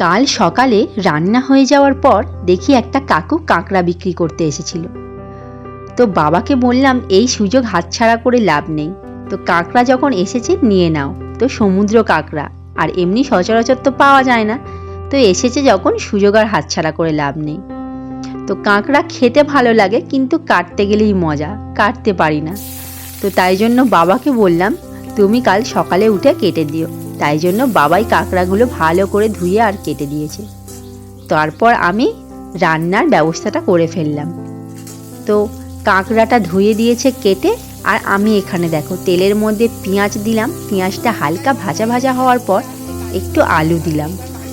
কাল সকালে রান্না হয়ে যাওয়ার পর দেখি একটা কাকু কাঁকড়া বিক্রি করতে এসেছিল। তো বাবাকে বললাম, এই সুযোগ হাতছাড়া করে লাভ নেই। তো কাঁকড়া যখন এসেছে, নিয়ে নাও। তো সমুদ্র কাঁকড়া, আর এমনি সচরাচর তো পাওয়া যায় না। তো এসেছে যখন, সুযোগ আর হাতছাড়া করে লাভ নেই। তো কাঁকড়া খেতে ভালো লাগে, কিন্তু কাটতে গেলেই মজা, কাটতে পারি না। তো তাই জন্য বাবাকে বললাম, তুমি কাল সকালে উঠে কেটে দিও। তাই জন্য বাবাই কাঁকড়াগুলো ভালো করে ধুয়ে আর কেটে দিয়েছে। তারপর আমি রান্নার ব্যবস্থাটা করে ফেললাম। তো কাঁকড়াটা ধুয়ে দিয়েছে কেটে আর আমি এখানে দেখো তেলের মধ্যে পেঁয়াজ দিলাম। পেঁয়াজটা হালকা ভাজা ভাজা হওয়ার পর একটু আলু দিলাম।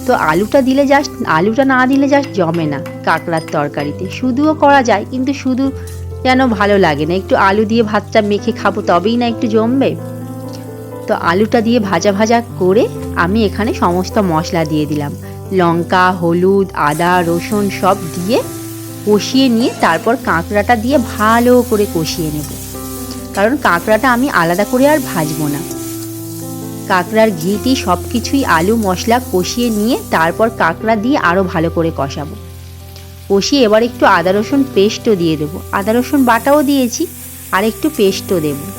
তো আলুটা দিলে জাস্ট আলুটা না দিলে জাস্ট জমে না কাঁকড়ার তরকারিতে। শুধুও করা যায় কিন্তু শুধু যেন ভালো লাগে না। একটু আলু দিয়ে ভাতটা মেখে খাব তবেই না একটু জমবে। তো আলুটা দিয়ে ভাজা ভাজা করে আমি এখানে সমস্ত মশলা দিয়ে দিলাম। লঙ্কা, হলুদ, আদা, রসুন সব দিয়ে কষিয়ে নিয়ে তারপর কাঁকড়াটা দিয়ে ভালো করে কষিয়ে নেব। কারণ কাঁকড়াটা আমি আলাদা করে আর ভাজবো না। কাঁকড়ার ঘিটি সব কিছুই আলু, মশলা কষিয়ে নিয়ে তারপর কাঁকড়া দিয়ে আরও ভালো করে কষাবো। কষিয়ে এবার একটু আদা, রসুন পেস্টও দিয়ে দেবো। আদা, রসুন বাটাও দিয়েছি, আর একটু পেস্টও দেবো।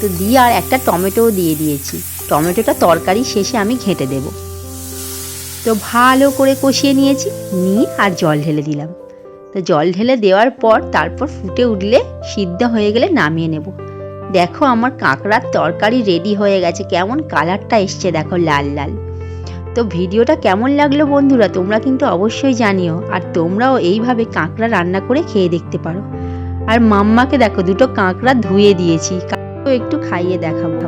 তো দিয়ে আর একটা টমেটোও দিয়ে দিয়েছি। টমেটোটা তরকারি শেষে আমি ঘেঁটে দেব। তো ভালো করে কষিয়ে নিয়েছি, নিয়ে আর জল ঢেলে দিলাম। তো জল ঢেলে দেওয়ার পর তারপর ফুটে উঠলে সিদ্ধ হয়ে গেলে নামিয়ে নেব। দেখো আমার কাঁকড়ার তরকারি রেডি হয়ে গেছে, কেমন কালারটা এসছে দেখো লাল লাল। তো ভিডিওটা কেমন লাগল বন্ধুরা, তোমরা কিন্তু অবশ্যই জানিও, আর তোমরাও এইভাবে কাঁকড়া রান্না করে খেয়ে দেখতে পারো। আর মাম্মাকে দেখো দুটো কাঁকড়া ধুয়ে দিয়েছি। একটু খাইয়ে দেখাবো।